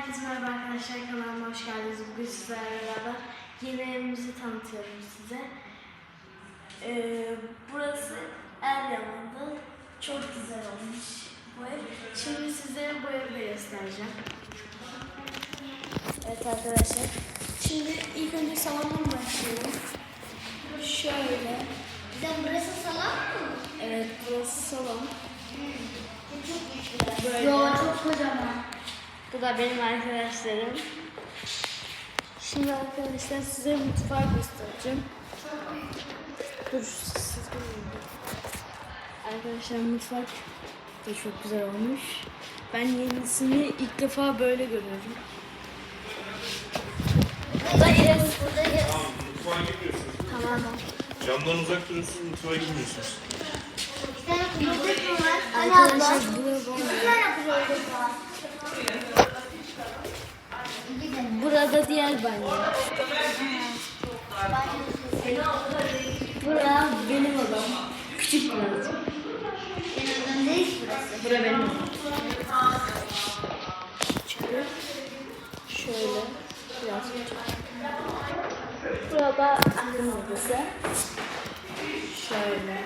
Herkese merhaba arkadaşlar kanalıma hoş geldiniz. Bugün sizlerle beraber yeni evimizi tanıtıyorum size. Ee, burası Eryaman'da. Çok güzel olmuş bu ev. Şimdi size bu evi de göstereceğim. Evet arkadaşlar. Şimdi ilk önce salondan başlayalım. Şöyle. Bir de burası salon mu? Evet burası salon. Çok güzel. Böyle. Yo çok kocaman. Bu da benim arkadaşlarım. Şimdi arkadaşlar size mutfağı göstereceğim. Dur siz. Arkadaşlar mutfak da çok güzel olmuş. Ben yenisini ilk defa böyle görüyorum. Buradayız. Buradayız. Tamam, mutfağa girmiyorsunuz. Tamam. Camdan uzak duruyorsunuz, mutfağa girmiyorsunuz. Arkadaşlar burada Bir böyle. tane kuyruğu var. Bir tane. Burada diğer banyo. Burada benim odam. Küçük birazcık. Benim önümdeyiz burası. Bura benim odam. Çıkıyor. Şöyle. Biraz küçük. Burada annem odası. Şöyle.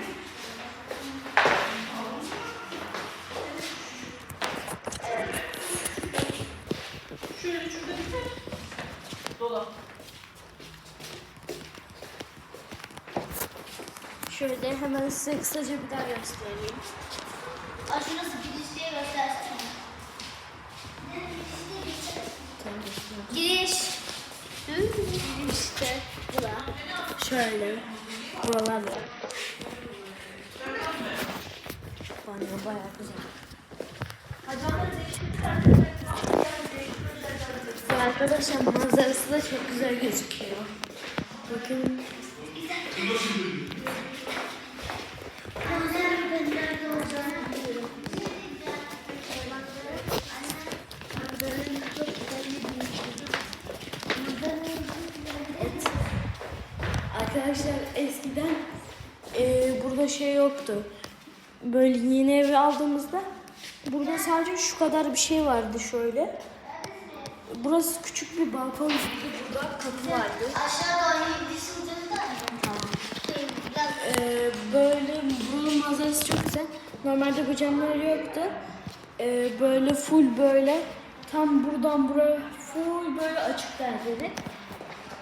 Şöyle hemen size kısaca bir daha göstereyim. Giriş diye göstersene. Giriş. İşte bura. Şöyle. Buralar var. Banyo bayağı güzel. Arkadaşlar manzarası da çok güzel gözüküyor. Bakın Arkadaşlar eskiden e, burada şey yoktu. Böyle yeni evi aldığımızda burada sadece şu kadar bir şey vardı şöyle. Burası küçük bir balkon gibi burada kapı vardı. Aşağıda biraz Ee, böyle buranın manzarası çok güzel. Normalde bu camlar yoktu. Ee, böyle full böyle tam buradan buraya full böyle açık perdeli.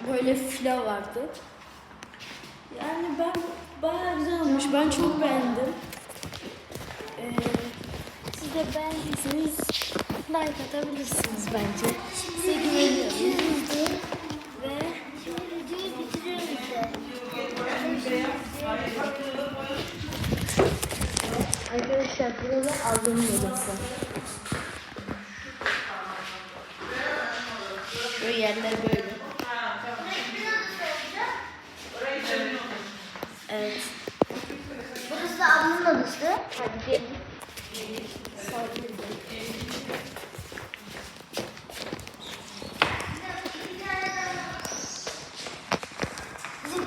Böyle fila vardı. Yani ben bayağı güzel olmuş. Ben çok beğendim. Ee, siz de beğendiyseniz like atabilirsiniz bence. Size güveniyorum. Ve videoyu bitiriyoruz. Arkadaşlar burada aldığım odası. Şu yerler böyle. Evet. Burası da ablamın odası. Hadi gelin.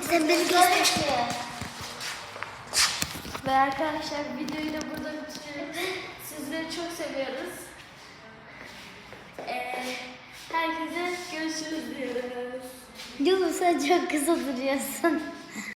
Sen beni göster. Ve arkadaşlar videoyu da burada bitiriyoruz. Sizleri çok seviyoruz. Ee, herkese görüşürüz diyoruz. Sen çok kısa duruyorsun.